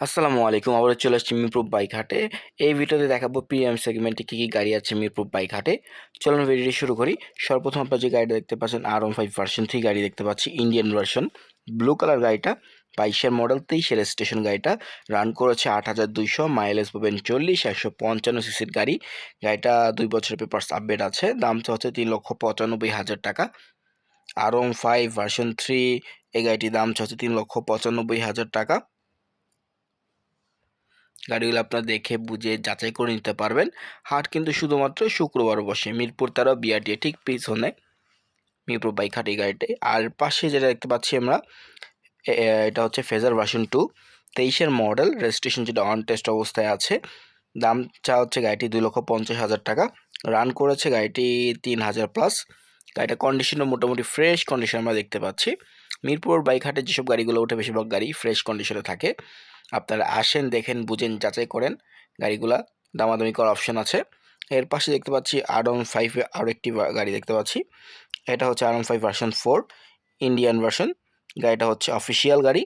আসসালামু আলাইকুম আবার চলে আসছি মিরপুর বাইক হাটে এই ভিডিওতে দেখাবো প্রিমিয়াম সেগমেন্টে কী কী গাড়ি আছে মিরপুর বাইক হাটে চলুন ভিডিওটি শুরু করি। সর্বপ্রথম আপনার যে গাড়িটা দেখতে পাচ্ছেন R one five version three গাড়ি দেখতে পাচ্ছি ইন্ডিয়ান ভার্সন ব্লু কালার গাড়িটা, বাইশের মডেল তেইশের স্টেশন গাড়িটা। রান করেছে আট হাজার দুইশো মাইলেজ পাবেন চল্লিশ, একশো পঞ্চান্ন সিসির গাড়ি। গাড়িটা দুই বছরের পেপার্স আপডেট আছে দামটা হচ্ছে তিন লক্ষ পঁচানব্বই হাজার টাকা। R one five version three এই গাড়িটির দাম হচ্ছে তিন লক্ষ পঁচানব্বই হাজার টাকা। গাড়িগুলো আপনারা দেখে বুঝে যাচাই করে নিতে পারবেন। হাট কিন্তু শুধুমাত্র শুক্রবার বসে। মিরপুর তেরো বিআরটি ঠিক পিছনে। মিরপুর বাইক হাট এই গাড়িটাই আর পাশে যেটা দেখতে পাচ্ছি আমরা এটা হচ্ছে ফেজার ভার্সন টু তেইশের মডেল রেজিস্ট্রেশন যেটা অন টেস্ট অবস্থায় আছে। দাম চা হচ্ছে গাড়িটি দুই লক্ষ পঞ্চাশ হাজার টাকা। রান করেছে গাড়িটি তিন হাজার প্লাস গাড়িটা কন্ডিশনও মোটামুটি ফ্রেশ কন্ডিশন আমরা দেখতে পাচ্ছি। মিরপুর বাইক হাটে যেসব গাড়িগুলো ওঠে, বেশিরভাগ গাড়ি ফ্রেশ কন্ডিশনে থাকে। আপনারা আসেন, দেখেন, বুঝেন, যাচাই করেন গাড়িগুলা। দামাদামি করার অপশন আছে। এর পাশে দেখতে পাচ্ছি আর ওয়ান ফাইভ আরও একটি গাড়ি দেখতে পাচ্ছি। এটা হচ্ছে R one five version four Indian version গাড়িটা হচ্ছে অফিসিয়াল গাড়ি।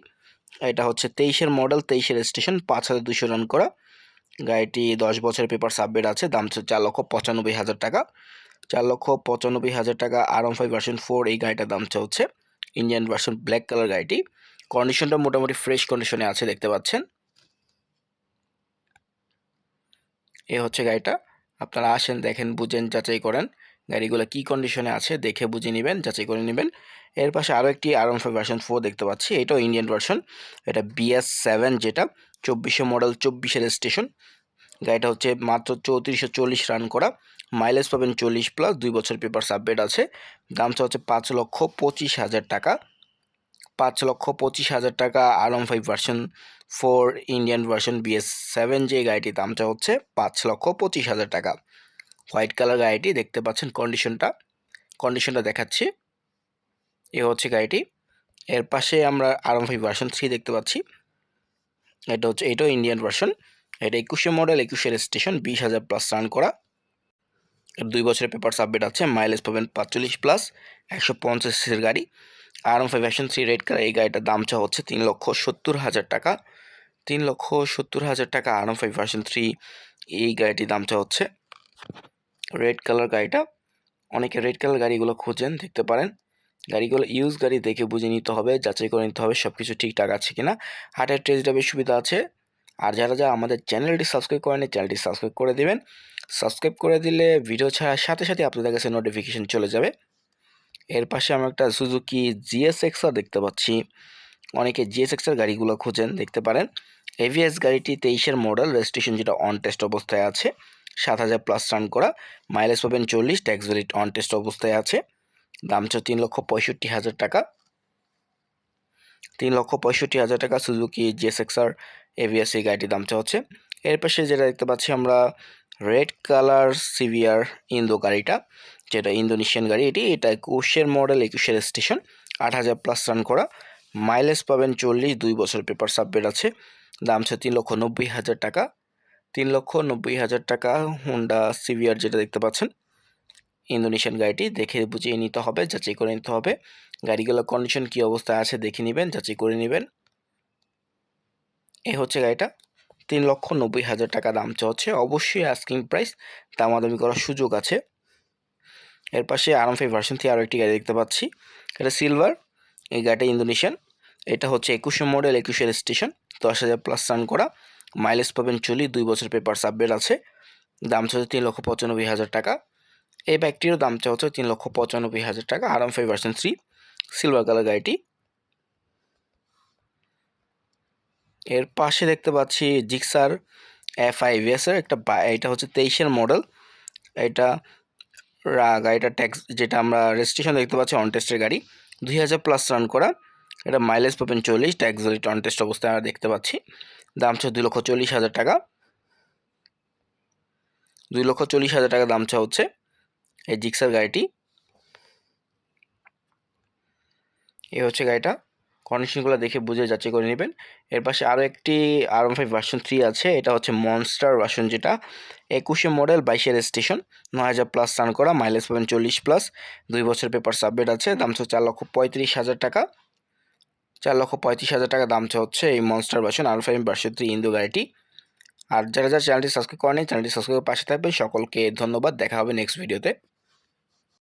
এটা হচ্ছে তেইশের মডেল তেইশের স্টেশন পাঁচ হাজার দুশো রান করা। গাড়িটি দশ বছরের পেপার সাবমিট আছে, দাম হচ্ছে চার লক্ষ পঁচানব্বই হাজার টাকা। চার লক্ষ পঁচানব্বই হাজার টাকা R one five version four এই গাড়িটার দাম হচ্ছে ইন্ডিয়ান ভার্সন ব্ল্যাক কালার গাড়িটি। কন্ডিশনটা মোটামুটি ফ্রেশ কন্ডিশনে আছে, দেখতে পাচ্ছেন। এ হচ্ছে গাড়িটা। আপনারা আসেন, দেখেন, বুঝেন, যাচাই করেন গাড়িগুলো কি কন্ডিশনে আছে, দেখে বুঝে নেবেন, যাচাই করে নেবেন। এর পাশে আরও একটি আর ফাইভ ভার্সন ফোর দেখতে পাচ্ছি, এটাও ইন্ডিয়ান ভার্সন এটা বিএস সেভেন যেটা চব্বিশে মডেল চব্বিশের স্টেশন গাড়িটা হচ্ছে মাত্র চৌত্রিশশো চল্লিশ রান করা। মাইলেজ পাবেন চল্লিশ প্লাস দুই বছর পেপার সাবমিট আছে। দামটা হচ্ছে পাঁচ লক্ষ পঁচিশ হাজার টাকা। পাঁচ লক্ষ পঁচিশ হাজার টাকা one five version four Indian version B S seven যে গাড়িটির দামটা হচ্ছে পাঁচ লক্ষ পঁচিশ হাজার টাকা। হোয়াইট কালার গাড়িটি দেখতে পাচ্ছেন কন্ডিশনটা কন্ডিশনটা দেখাচ্ছি। এ হচ্ছে গাড়িটি। এর পাশে আমরা R one five version three দেখতে পাচ্ছি। এটা হচ্ছে, এটাও ইন্ডিয়ান ভার্সন এটা একুশে মডেল একুশের স্টেশন বিশ হাজার প্লাস রান করা। দুই বছরের পেপার সাবমিট আছে মাইলেজ পাবেন পাঁচচল্লিশ প্লাস একশো পঞ্চাশ সিসির গাড়ি। R one five version three red colour এই গাড়িটার দাম চা হচ্ছে তিন লক্ষ সত্তর হাজার টাকা। তিন লক্ষ সত্তর হাজার টাকা R one five version three এই গাড়িটির দাম চা হচ্ছে। রেড কালার গাড়িটা, অনেকে রেড কালার গাড়িগুলো খোঁজেন, দেখতে পারেন। গাড়িগুলো ইউজ গাড়ি দেখে বুঝে নিতে হবে, যাচাই করে নিতে হবে সব কিছু ঠিকঠাক আছে কিনা। হাটের টেস্ট ড্রাইভের সুবিধা আছে। আর যারা যারা আমাদের চ্যানেলটি সাবস্ক্রাইব করেন চ্যানেলটি সাবস্ক্রাইব করে দিবেন। সাবস্ক্রাইব করে দিলে ভিডিও ছাড়ার সাথে সাথে আপনাদের কাছে নোটিফিকেশন চলে যাবে। এর পাশে আমরা একটা সুজুকি জিএস এক্সার দেখতে পাচ্ছি। অনেকে জিএস এক্সার গাড়িগুলো খোঁজেন, দেখতে পারেন। এভিএস গাড়িটি তেইশের মডেল রেজিস্ট্রেশন যেটা অন টেস্ট অবস্থায় আছে, সাত হাজার প্লাস রান করা। মাইলেজ পাবেন চল্লিশ ট্যাক্স ভ্যালিড অন টেস্ট অবস্থায় আছে। দাম হচ্ছে তিন লক্ষ পঁয়ষট্টি হাজার টাকা। তিন লক্ষ পঁয়ষট্টি হাজার টাকা সুজুকি জিএস এক্সার এভিএস এই গাড়িটির দামটা হচ্ছে। এর পাশে যেটা দেখতে পাচ্ছি আমরা রেড কালার সিভিয়ার ইন্দো গাড়িটা, যেটা ইন্দোনেশিয়ান গাড়ি, এটি এটা একুশের মডেল একুশের স্টেশন আট হাজার প্লাস রান করা। মাইলেজ পাবেন চল্লিশ, দুই বছর পেপার সাবমিট আছে। দাম হচ্ছে তিন লক্ষ নব্বই হাজার টাকা। তিন লক্ষ নব্বই হাজার টাকা হুন্ডা সিভিয়ার যেটা দেখতে পাচ্ছেন। ইন্দোনেশিয়ান গাড়িটি দেখে বুঝিয়ে নিতে হবে, যাচাই করে নিতে হবে। গাড়িগুলোর কন্ডিশন কী অবস্থায় আছে দেখে নেবেন, যাচাই করে নেবেন। এই হচ্ছে গাড়িটা। তিন লক্ষ নব্বই হাজার টাকা দাম হচ্ছে অবশ্যই আস্কিং প্রাইস দামাদামি করার সুযোগ আছে। এর পাশে আরাম ফাইভ ভার্সন থেকে আরও একটি গাড়ি দেখতে পাচ্ছি। এটা সিলভার এই গাড়িটা ইন্দোনেশিয়ান এটা হচ্ছে একুশে মডেল একুশের স্টেশন দশ হাজার প্লাস রান করা। মাইলেজ পাবেন চল্লিশ, দুই বছর পেপার সাবমিট আছে। দাম হচ্ছে তিন লক্ষ পঁচানব্বই হাজার টাকা। এই ব্যাগটিরও দাম হচ্ছে তিন লক্ষ পঁচানব্বই হাজার টাকা, আরাম five version three silver colour গাড়িটি। এর পাশে দেখতে পাচ্ছি জিক্সার এফ আই এর একটা এটা হচ্ছে তেইশের মডেল। এটা রা- গাড়িটা ট্যাক্স, যেটা আমরা রেজিস্ট্রেশন দেখতে পাচ্ছি অন টেস্টের গাড়ি। দুই হাজার প্লাস রান করা। এটা মাইলেজ পাবেন চল্লিশ ট্যাক্স রেট অন টেস্ট অবস্থায় আমরা দেখতে পাচ্ছি। দাম হচ্ছে দুই লক্ষ চল্লিশ হাজার টাকা। দুই লক্ষ চল্লিশ হাজার টাকা দাম চা হচ্ছে এই জিক্সার গাড়িটি। এ হচ্ছে গাড়িটা। কন্ডিশনগুলো দেখে বুঝে যাচাই করে নেবেন। এর পাশে আরও একটি আর ফাইভ ভার্সন থ্রি আছে, এটা হচ্ছে মনস্টার ভার্সন যেটা। একুশে মডেল বাইশের স্টেশন, নয় হাজার প্লাস রান করা মাইলেজ পাবেন চল্লিশ প্লাস দুই বছর পেপার সাবমিট আছে, দাম হচ্ছে চার লক্ষ পঁয়ত্রিশ হাজার টাকা। চার লক্ষ পঁয়ত্রিশ হাজার টাকা দাম হচ্ছে এই monster version R five version three Indo গাড়িটি আর যারা যারা চ্যানেলটি সাবস্ক্রাইব করেনি চ্যানেলটি সাবস্ক্রাইব পাশে থাকবেন। সকলকে ধন্যবাদ, দেখা হবে নেক্সট ভিডিওতে